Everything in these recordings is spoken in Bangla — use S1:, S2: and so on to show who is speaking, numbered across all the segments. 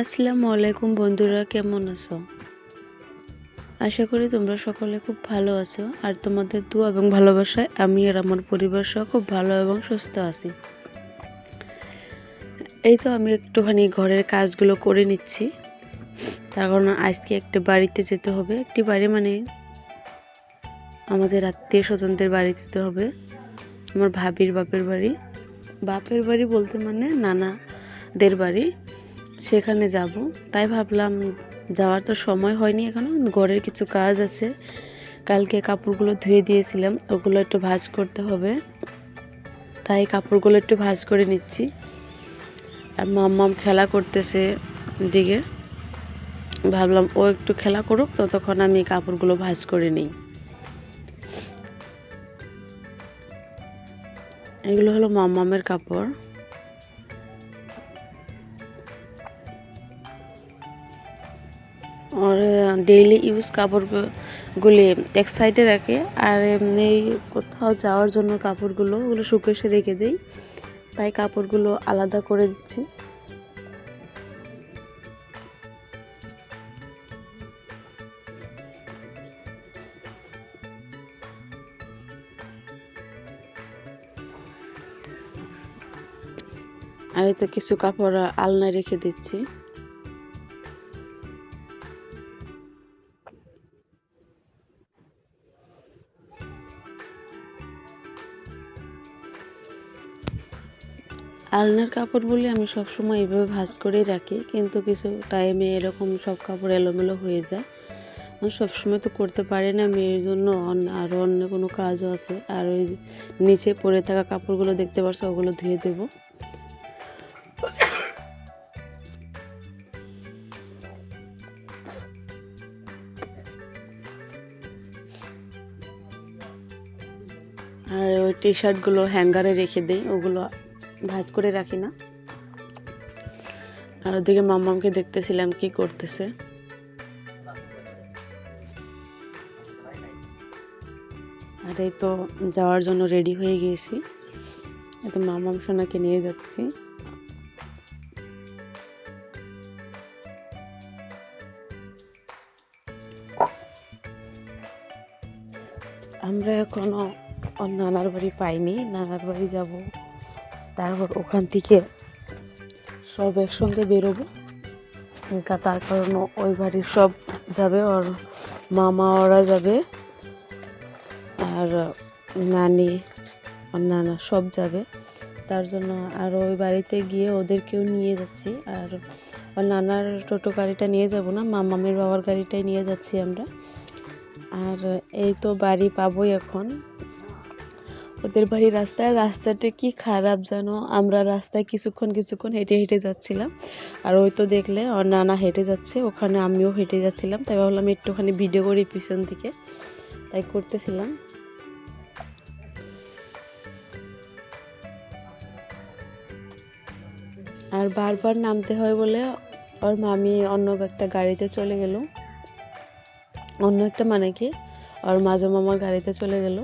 S1: আসসালামু আলাইকুম বন্ধুরা, কেমন আছো? আশা করি তোমরা সকলে খুব ভালো আছো, আর তোমাদের দোয়া এবং ভালোবাসায় আমি আর আমার পরিবার সহ খুব ভালো এবং সুস্থ আছি। এই তো আমি একটুখানি ঘরের কাজগুলো করে নিচ্ছি। তার কারণ আজকে একটা বাড়িতে যেতে হবে, একটি বাড়ি মানে আমাদের আত্মীয় স্বজনদের বাড়ি যেতে হবে, আমার ভাবির বাপের বাড়ি। বাপের বাড়ি বলতে মানে নানাদের বাড়ি। সেখানে যাব। তাই ভাবলাম যাওয়ার তো সময় হয়নি এখনও। ঘরের কিছু কাজ আছে। কালকে কাপড়গুলো ধুয়ে দিয়েছিলাম, ওগুলো একটু ভাঁজ করতে হবে। তাই কাপড়গুলো একটু ভাঁজ করে নিচ্ছি। আর মাম্মাম খেলা করতেছে দিকে ভাবলাম ও একটু খেলা করুক, ততক্ষণ আমি কাপড়গুলো ভাঁজ করে নিই। এগুলো হলো মাম্মামের কাপড়। আর ডেইলি ইউজ কাপড়গুলি এক সাইডে রাখে আর এমনি কোথাও যাওয়ার জন্য কাপড়গুলো ওগুলো শুকিয়ে রেখে দেই। তাই কাপড়গুলো আলাদা করে দিচ্ছি। আর তো কিছু কাপড় আলনায় রেখে দিচ্ছি। আলনার কাপড়গুলি আমি সবসময় এইভাবে ভাঁজ করেই রাখি, কিন্তু কিছু টাইমে এরকম সব কাপড় এলোমেলো হয়ে যায়। সবসময় তো করতে পারি না, মেয়ের জন্য আরও অন্য কোনো কাজও আছে। আর ওই নিচে পড়ে থাকা কাপড়গুলো দেখতে পারছ, ওগুলো ধুয়ে দেবো। আর ওই টি শার্টগুলো হ্যাঙ্গারে রেখে দিই, ওগুলো ভাজ করে রাখি না। আর ওদিকে মাম্মামকে দেখতেছিলাম কি করতেছে। আর এই তো যাওয়ার জন্য রেডি হয়ে গিয়েছি। এত মামাম সোনাকে নিয়ে যাচ্ছি। আমরা এখনও নানার বাড়ি পাইনি, নানার বাড়ি যাব। তারপর ওখান থেকে সব একসঙ্গে বেরোবো। তার কারণ ওই বাড়ির সব যাবে, ওর মামা ওরা যাবে, আর নানি আর নানা সব যাবে। তার জন্য আর ওই বাড়িতে গিয়ে ওদেরকেও নিয়ে যাচ্ছি। আর ওর নানার টোটো গাড়িটা নিয়ে যাব না মামামের বাবার গাড়িটাই নিয়ে যাচ্ছি আমরা। আর এই তো বাড়ি পাবোই এখন। ওদের বাড়ির রাস্তায়, রাস্তাটা কি খারাপ জানো? আমরা রাস্তায় কিছুক্ষণ কিছুক্ষণ হেঁটে হেঁটে যাচ্ছিলাম। আর ওই তো দেখলে, ওর নানা হেঁটে যাচ্ছে, ওখানে আমিও হেঁটে যাচ্ছিলাম। তাই ভাবলাম একটুখানি ভিডিও করি পিছন থেকে তাই করতেছিলাম। আর বারবার নামতে হয় বলে ওর মামি অন্য একটা গাড়িতে চলে গেল। অন্য একটা মানে কি? ওর মাঝো মামার গাড়িতে চলে গেল।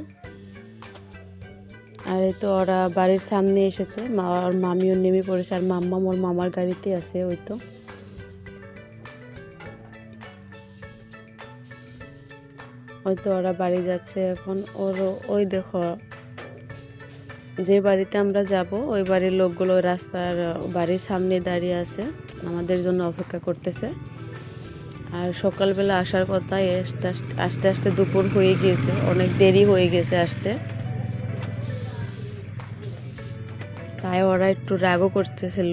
S1: আর এই তো ওরা বাড়ির সামনে এসেছে। মা মামিও নেমে পড়েছে আর মাম্মা ওর মামার গাড়িতে আছে, ওই তো। ওই তো ওরা বাড়ি যাচ্ছে এখন। ওর, ওই দেখো, যে বাড়িতে আমরা যাব, ওই বাড়ির লোকগুলো রাস্তার বাড়ির সামনে দাঁড়িয়ে আছে, আমাদের জন্য অপেক্ষা করতেছে। আর সকালবেলা আসার কথা আসতে আস্তে আস্তে দুপুর হয়ে গিয়েছে, অনেক দেরি হয়ে গেছে আসতে। তাই ওরা একটু রাগও করতেছিল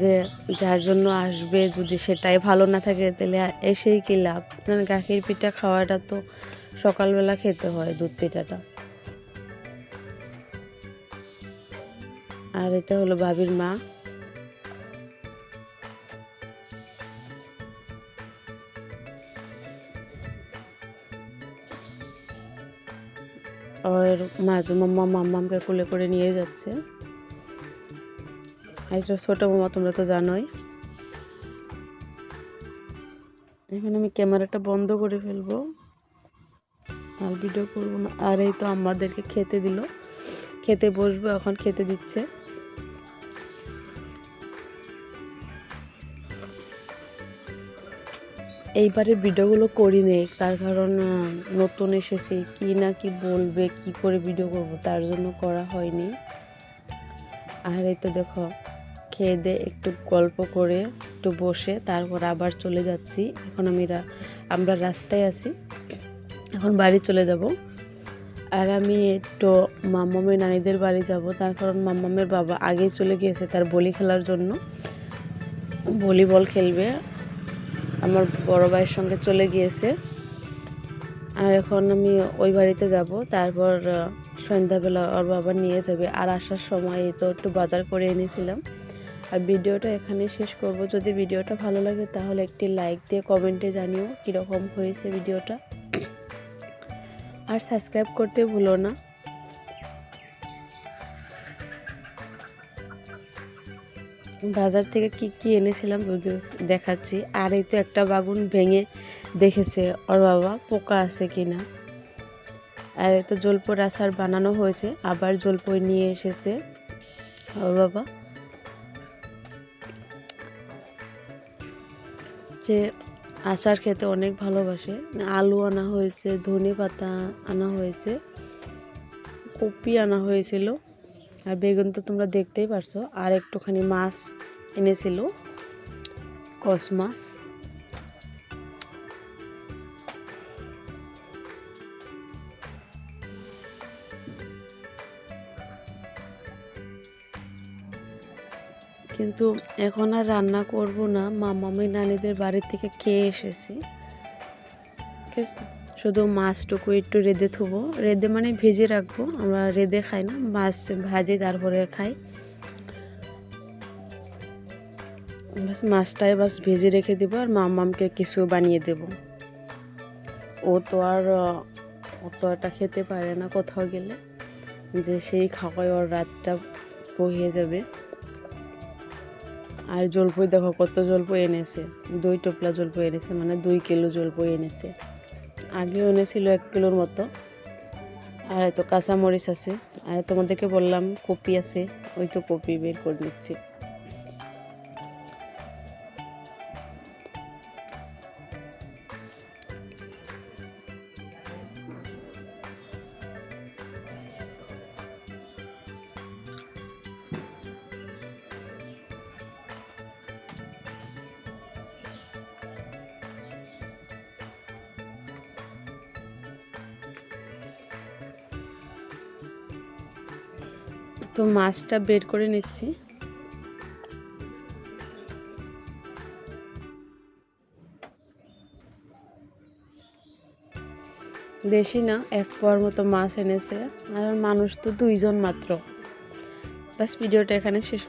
S1: যে যার জন্য আসবে, যদি সেটাই ভালো না থাকে তাহলে এসেই কি লাভ? মানে গাখির, পিঠা খাওয়াটা তো সকালবেলা খেতে হয় দুধ পিঠাটা। আর এটা হলো ভাবির মা। ওর মাঝু মাম্মা, মাম্মামকে কোলে করে নিয়ে যাচ্ছে। এটা ছোটো মামা তোমরা তো জানোই। এখন আমি ক্যামেরাটা বন্ধ করে ফেলব। আর ভিডিও করব না। আর এই তো আমাদেরকে খেতে দিল। খেতে বসবো, এখন খেতে দিচ্ছে। এইবারে ভিডিওগুলো করি নেই তার কারণ নতুন এসেছি। কি না কি বলবে, কি করে ভিডিও করব, তার জন্য করা হয়নি। আর এই তো দেখো খেয়ে দিয়ে একটু গল্প করে, একটু বসে, তারপর আবার চলে যাচ্ছি। এখন আমি আমরা রাস্তায় আছি। এখন বাড়ি চলে যাব। আর আমি একটু মাম্মামের নানিদের বাড়ি যাব। তার কারণ মাম্মামের বাবা আগেই চলে গিয়েছে তার বলি খেলার জন্য। ভলিবল খেলবে। আমার বড় ভাইয়ের সঙ্গে চলে গিয়েছে। আর এখন আমি ওই বাড়িতে যাব। তারপর সন্ধ্যাবেলা ওর বাবা নিয়ে যাবে। আর আসার সময় তো একটু বাজার করে এনেছিলাম। আর ভিডিওটা এখানে শেষ করব। যদি ভিডিওটা ভালো লাগে তাহলে একটি লাইক দিয়ে কমেন্টে জানিও কীরকম হয়েছে ভিডিওটা। আর সাবস্ক্রাইব করতে ভুলো না। বাজার থেকে কি কি এনেছিলাম দেখাচ্ছি। আর এই তো একটা বাগুন ভেঙে দেখেছে ওর বাবা পোকা আছে কিনা। আর এই তো জলপোর আচার বানানো হয়েছে, আবার জলপই নিয়ে এসেছে ওর বাবা। যে আচার খেতে অনেক ভালোবাসে। আলু আনা হয়েছে, ধনে পাতা আনা হয়েছে, কপি আনা হয়েছিল, আর বেগুন তো তোমরা দেখতেই পারছ। আর একটুখানি মাছ এনেছিল, কস মাছ। কিন্তু এখন আর রান্না করব না। মামামি, নানিদের বাড়ি থেকে খেয়ে এসেছি। ঠিক আছে? শুধু মাছটুকু একটু রেঁধে থুবো। রেঁধে মানে ভেজে রাখব। আমরা রেঁধে খাই না, মাছ ভাজি তারপরে খাই। বাস মাছটাই বাস ভেজে রেখে দেবো আর মামামকে কিছু বানিয়ে দেব। ও তো আর, ও তো এটা খেতে পারে না কোথাও গেলে। যে সেই খাওয়াই ওর রাতটা বহিয়ে যাবে। আর জলপই দেখো কত জলপই এনেছে। দুই টোপলা জলপই এনেছে মানে দুই কিলো জলপই এনেছে। আগে এনেছিল এক কিলোর মতো। আর এত কাঁচামরিচ আছে। আর তোমাদেরকে বললাম কপি আছে, ওই তো কপি বের করে নিচ্ছি। তো মাছটা বের করে নিচ্ছি। বেশি না, এক পোয়ার মতো মাছ এনেছে। আর মানুষ তো দুইজন মাত্র। বাস ভিডিওটা এখানে শেষ